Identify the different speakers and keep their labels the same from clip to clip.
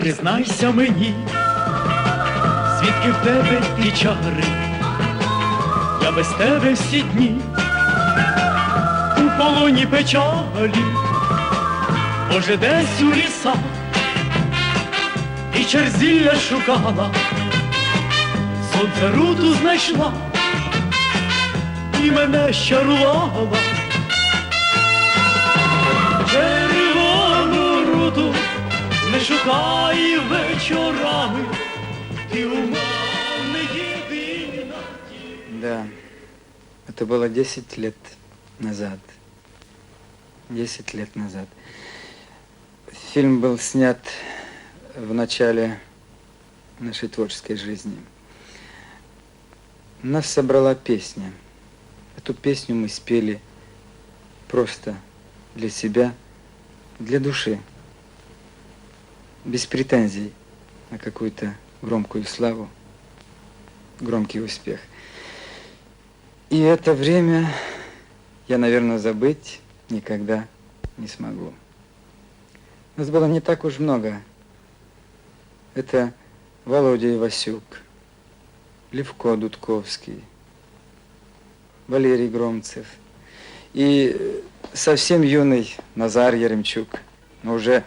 Speaker 1: признайся мені, звідки в тебе ті чари, я без тебе всі дні, у полоні печалі, може десь у лісах, і черзілля шукала, сонце руту знайшла, і мене щарувала. Шукай вечорами, ти у мене єдина.
Speaker 2: Да, это было 10 лет назад. 10 лет назад. Фильм был снят в начале нашей творческой жизни. Нас собрала песня. Эту песню мы спели просто для себя, для души, без претензий на какую-то громкую славу, громкий успех. И это время я, наверное, забыть никогда не смогу. Нас было не так уж много. Это Володя Ивасюк, Левко Дудковский, Валерий Громцев и совсем юный Назар Яремчук, но уже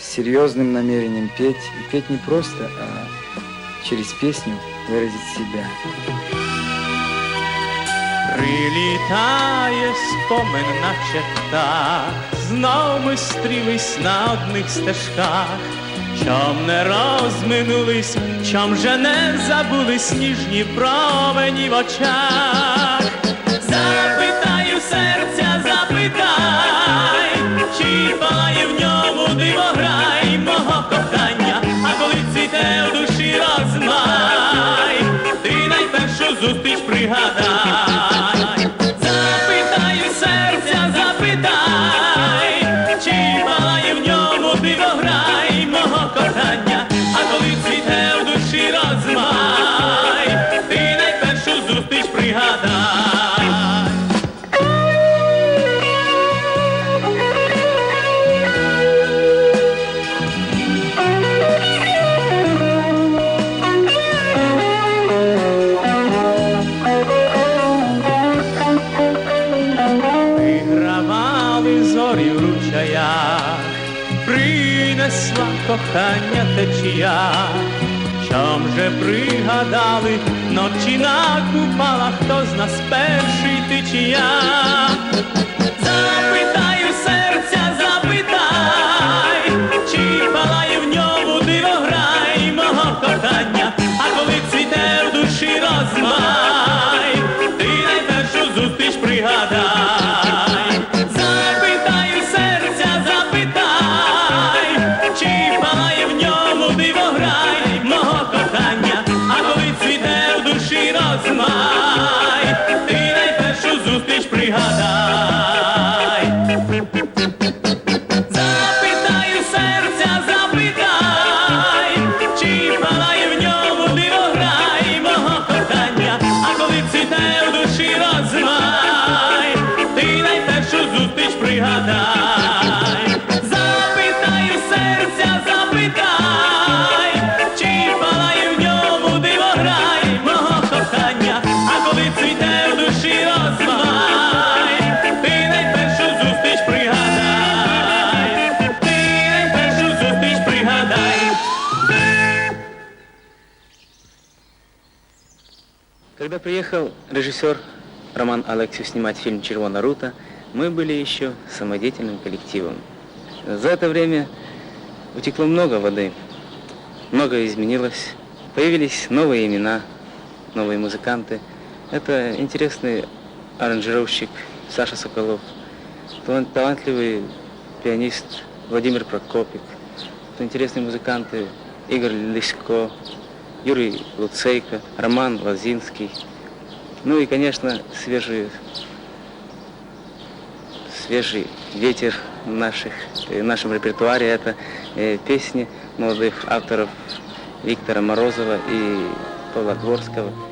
Speaker 2: с серьезным намерением петь. И петь не просто, а через песню выразить себя.
Speaker 1: Прилітає спомин, наче птах, знов ми стрілись на одних стежках, чом не розминулись, чом же не забулись ніжні промені в очах. Запитаю серця, запитай, палає в ньому дивограй мого кохання, а коли цвіте в душі розмай, ти найпершу зустріч пригадай. Кохання течія, чом же пригадали ночі на купалах, хто з нас перший течія. Запитаю серця, запитай, чи палає в ньому дивограй мого кохання, а коли цвіте в душі розмай, ти найпершу зустріч пригадай. Thank you.
Speaker 3: Когда приехал режиссер Роман Алексеев снимать фильм «Червона рута», мы были еще самодеятельным коллективом. За это время утекло много воды, многое изменилось, появились новые имена, новые музыканты. Это интересный аранжировщик Саша Соколов, талан- талантливый пианист Владимир Прокопик, интересные музыканты Игорь Лисько, Юрий Луцейко, Роман Лозинский. Ну и, конечно, свежий, свежий ветер в наших, э, в нашем репертуаре. Это э, песни молодых авторов Виктора Морозова и Павла Дворского.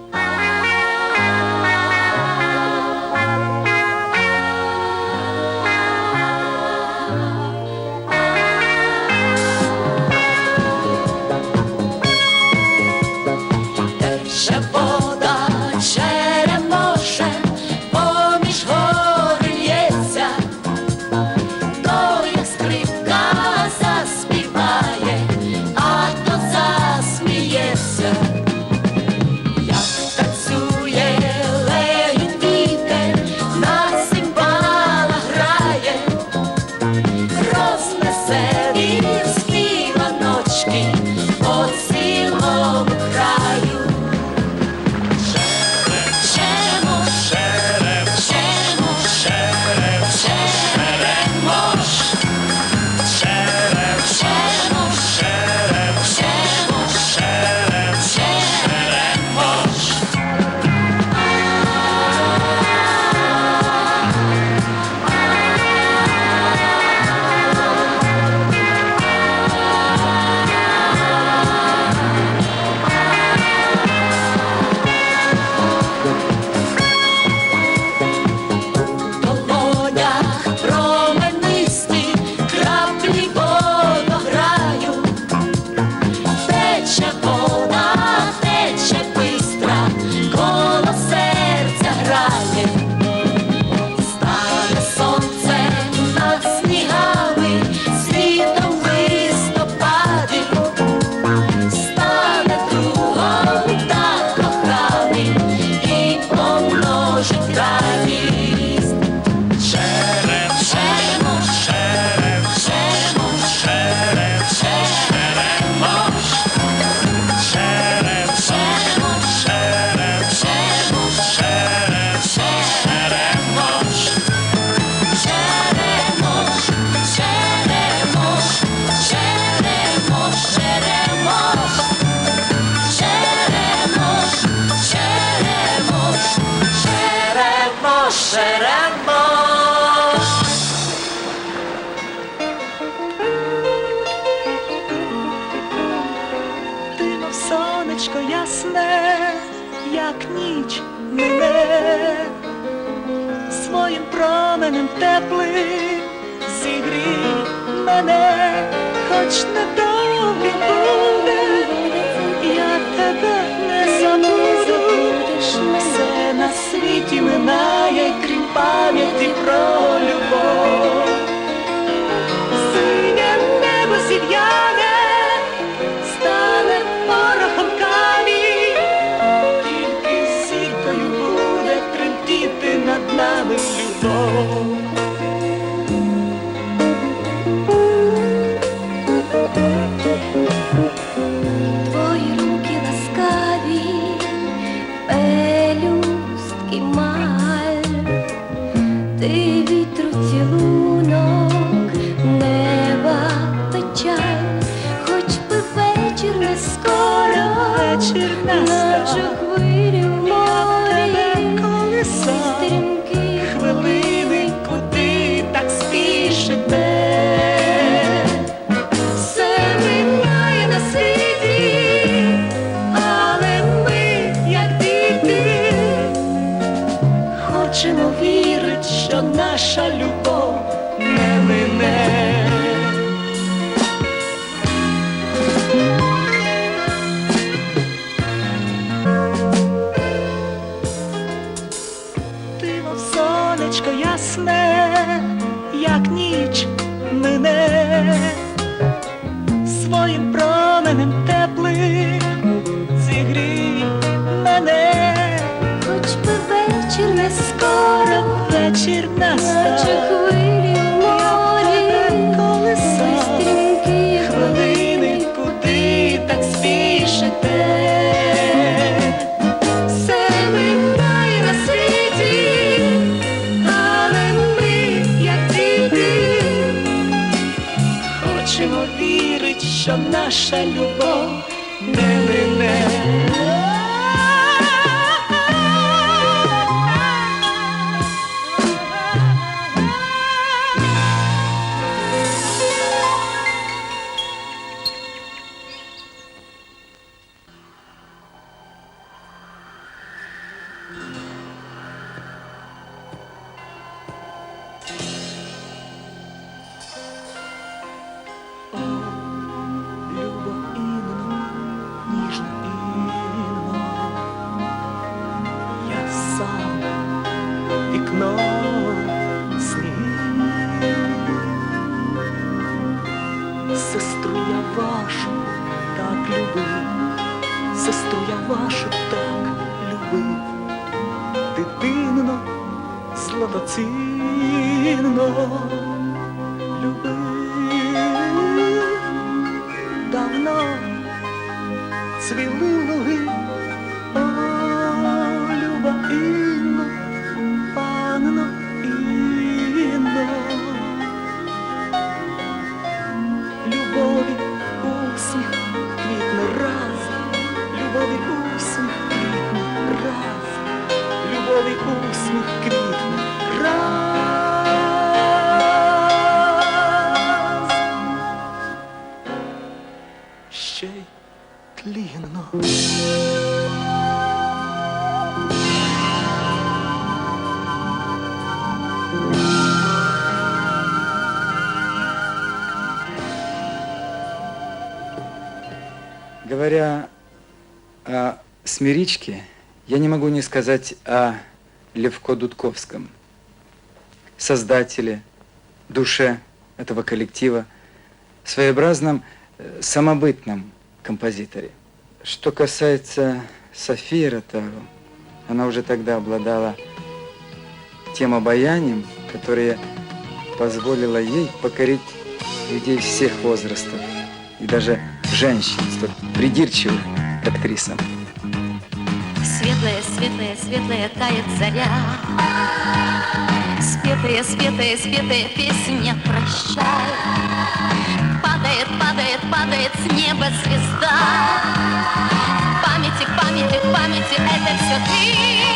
Speaker 4: Теплим зігрій мене, хоч недовгий буде, я тебе не забуду, все на світі минає, крім пам'яті про любов. Мов сонечко ясне, як ніч мине, своїм променем теплим зігрій мене,
Speaker 5: хоч би вечір не скоро,
Speaker 4: вечір настав,
Speaker 2: Смиричке, я не могу не сказать о Левко Дудковском, создателе, душе этого коллектива, своеобразном э, самобытном композиторе. Что касается Софии Ротару, она уже тогда обладала тем обаянием, которое позволило ей покорить людей всех возрастов и даже женщин, столь придирчивых актрисам.
Speaker 5: Светлая, светлая, светлая тает заря. Спетая, спетая, спетая песня прощай. Падает, падает, падает с неба звезда. В памяти, в памяти, в памяти это все ты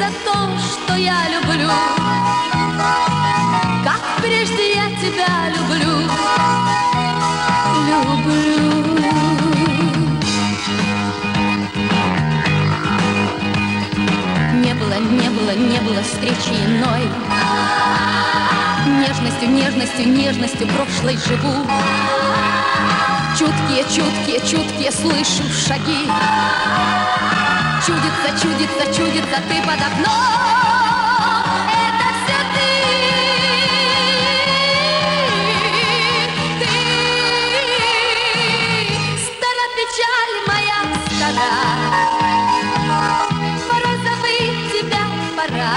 Speaker 5: за то, что я люблю, как прежде я тебя люблю, люблю. Не было, не было, не было встречи иной. Нежностью, нежностью, нежностью прошлой живу. Чуткие, чуткие, чуткие слышу шаги. Чудится, чудится, чудится ты под окном. Это все ты. Ты. Стара печаль моя стара. Пора забыть тебя, пора.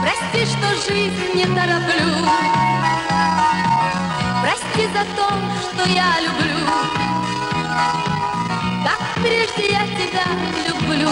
Speaker 5: Прости, что жизнь не тороплю. Прости за то, что я люблю. Прежде я тебя люблю.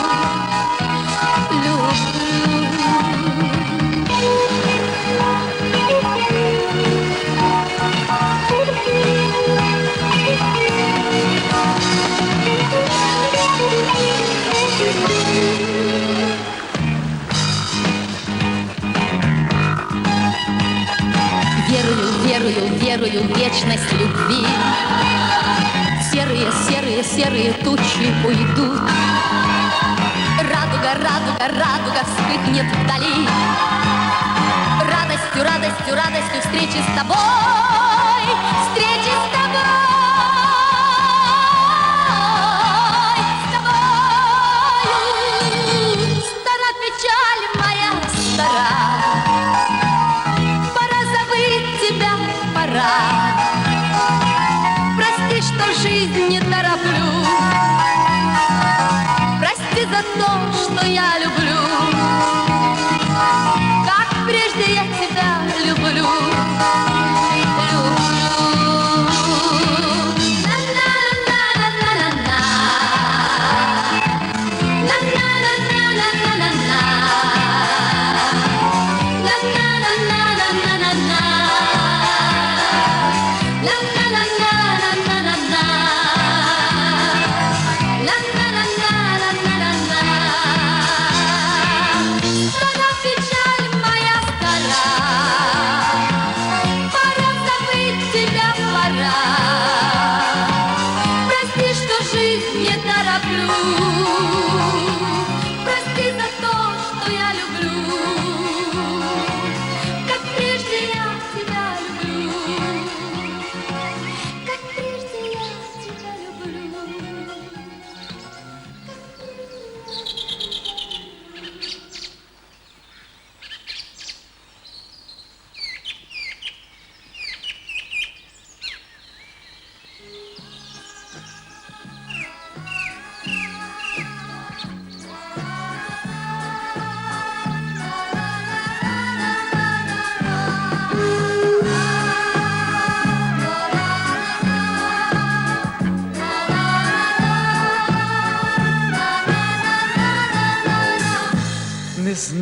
Speaker 5: Верую, верую, верую в вечность любви. Серые, тучи уйдут. Радуга, радуга, радуга вспыхнет вдали. Радостью, радостью, радостью встречи с тобой. Встречи с тобой. С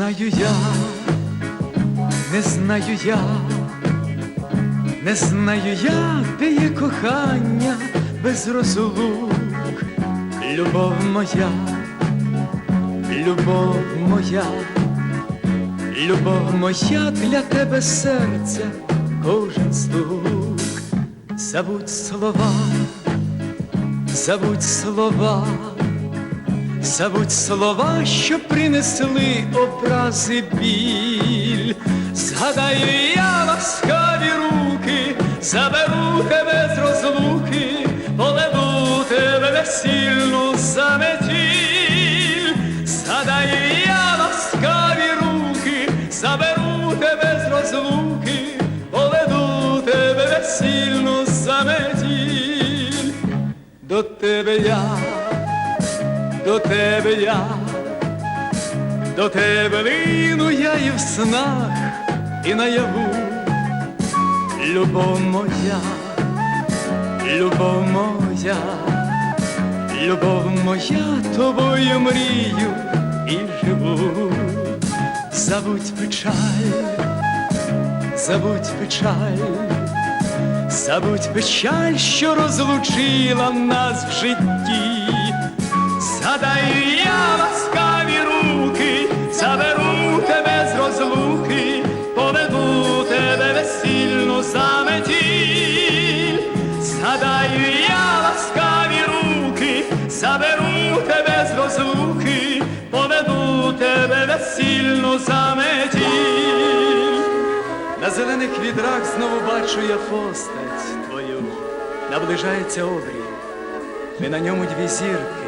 Speaker 6: знаю я, не знаю я, не знаю я, де є кохання без розлук, любов моя, любов моя, любов моя для тебе серця, кожен стук, забудь слова, забудь слова. Забудь слова, що принесли образи біль. Згадаю я ласкаві руки, заберу тебе з розлуки, поведу тебе весільну заметіль. Згадаю я ласкаві руки, заберу тебе з розлуки, поведу тебе весільну заметіль. До тебе я до тебе я, до тебе лину я і в снах, і наяву, любов моя, любов моя, любов моя, тобою мрію і живу. Забудь печаль, забудь печаль,
Speaker 1: забудь печаль, що розлучила нас в житті. Згадаю я ласкаві руки, заберу тебе з розлуки, поведу тебе весільну заметіль. Згадаю я ласкаві руки, заберу тебе з розлуки, поведу тебе весільну заметіль. На зелених відрах знову бачу я постать твою, наближається обрій. Ми на ньому дві зірки.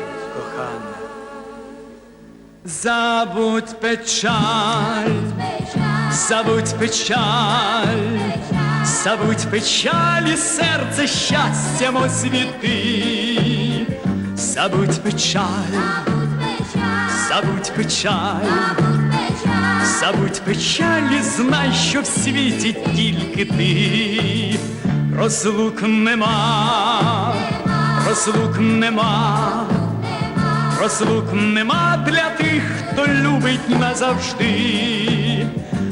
Speaker 1: Забудь печаль, забудь печаль, забудь печаль і серце щастям освіти. Забудь печаль, забудь печаль, забудь печаль і знай, що в світі тільки ти. Розлук нема, розлук нема. Розлук нема для тих, хто любить назавжди.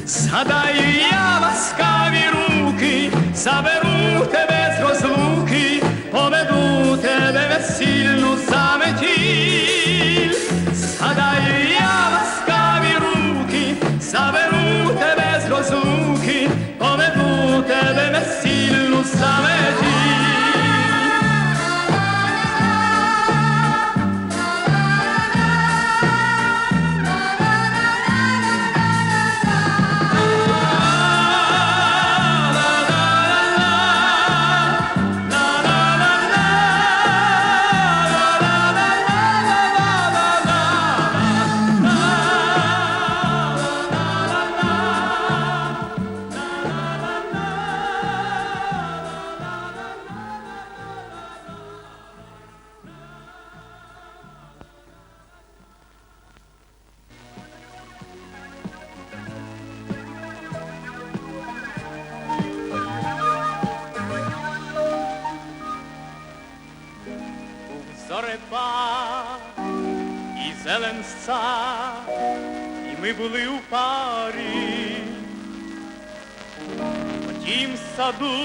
Speaker 1: Згадаю я ласкаві руки, заберу тебе з розлуки, Тім саду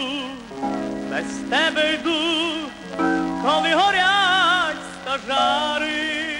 Speaker 1: без тебе йду, коли горять стажари.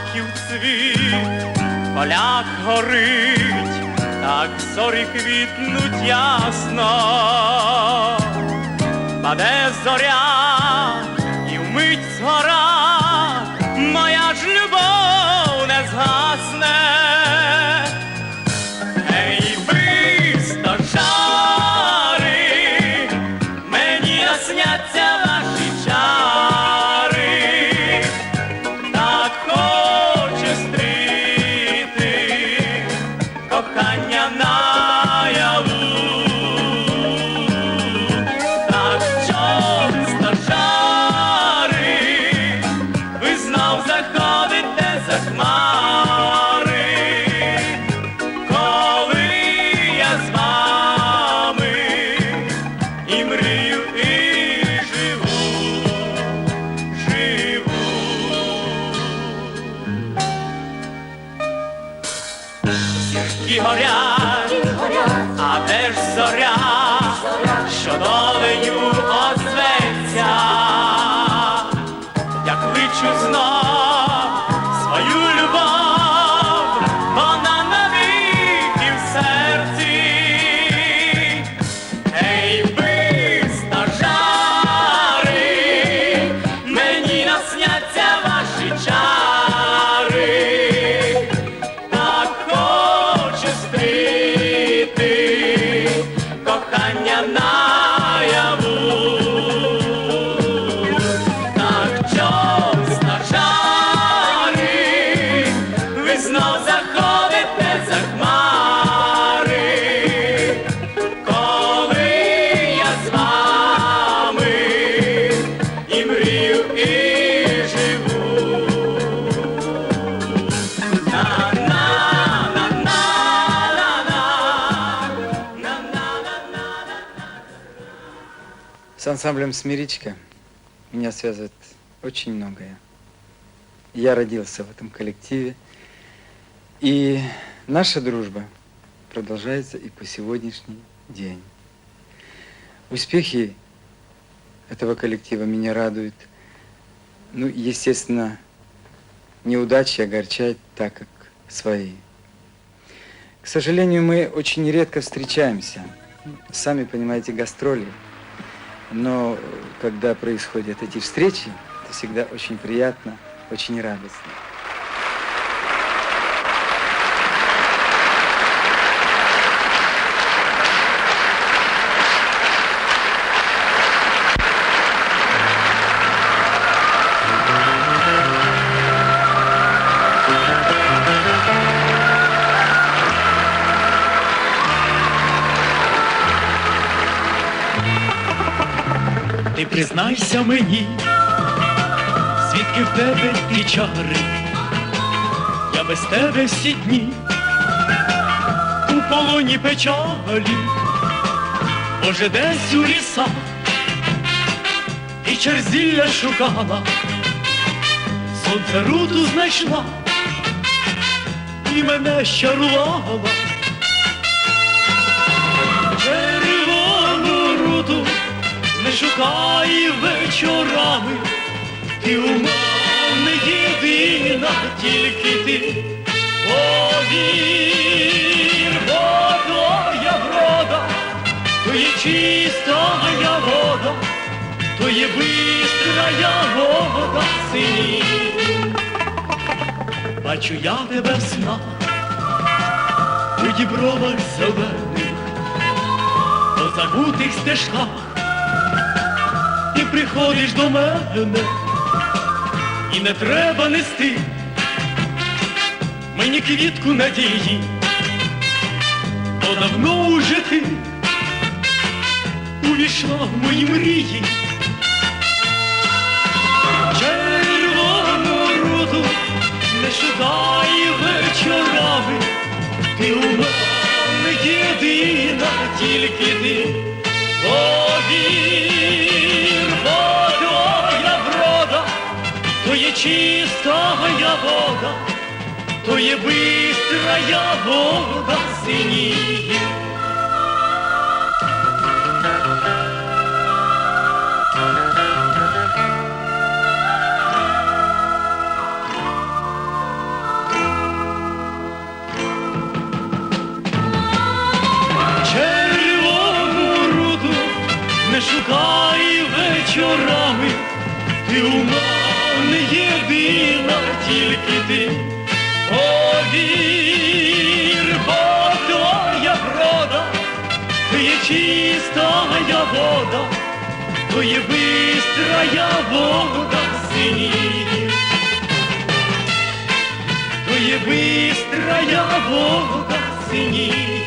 Speaker 1: Маків цвіт, поляк горить, так зорі квітнуть ясно, паде зоря і вмить згора,
Speaker 2: ансамблем «Смиричка» меня связывает очень многое. Я родился в этом коллективе, и наша дружба продолжается и по сегодняшний день. Успехи этого коллектива меня радуют. Ну, естественно, неудачи огорчают так, как свои. К сожалению, мы очень редко встречаемся. Сами понимаете, гастроли. Но э, когда происходят эти встречи, это всегда очень приятно, очень радостно.
Speaker 7: Признайся мені, звідки в тебе ті чари, я без тебе всі дні у полоні печалі, може десь у лісах і черзілля шукала, сонце руту знайшла і мене щарувала. Червону руту не шукай вечорами, ти у мене єдина, тільки ти. Повір, бо твоя врода, то є чистая вода, то є бистрая вода сині. Бачу я тебе в снах, у дібровах зелених, по забутих стежках приходиш до мене і не треба нести мені квітку надії, бо давно уже ти увійшла в мої мрії. Червону руту не шукай вечорами, ти у мене єдина, тільки ти. Повір, то є Бога, вода, то є бистрая вода синіє. Тільки ти повір, бо твоя врода, є чистая вода, то є бистрая вода синіє, то є бистрая вода синіє.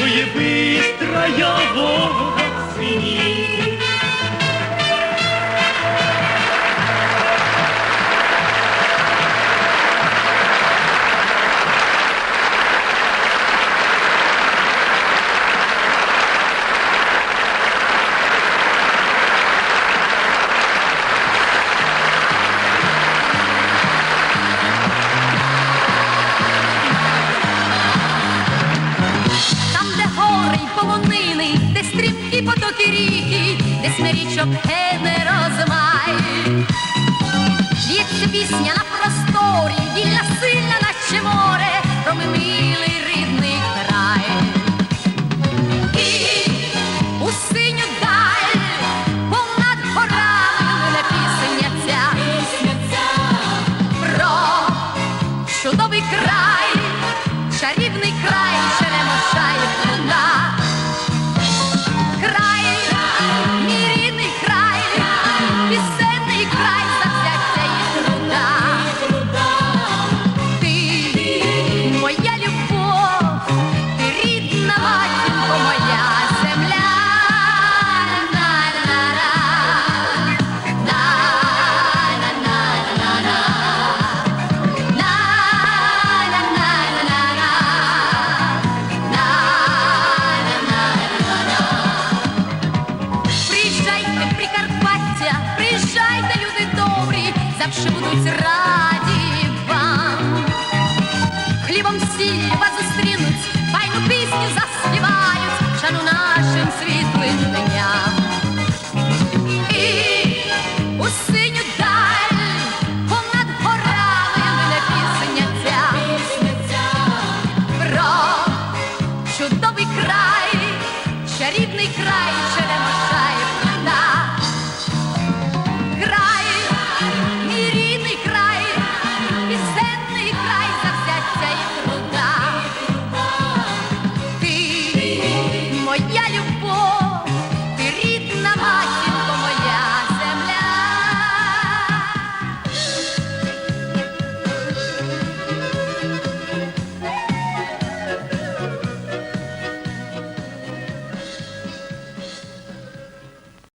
Speaker 7: то є бистрая вода синіє.
Speaker 5: Смирічок гене розмай. Лється пісня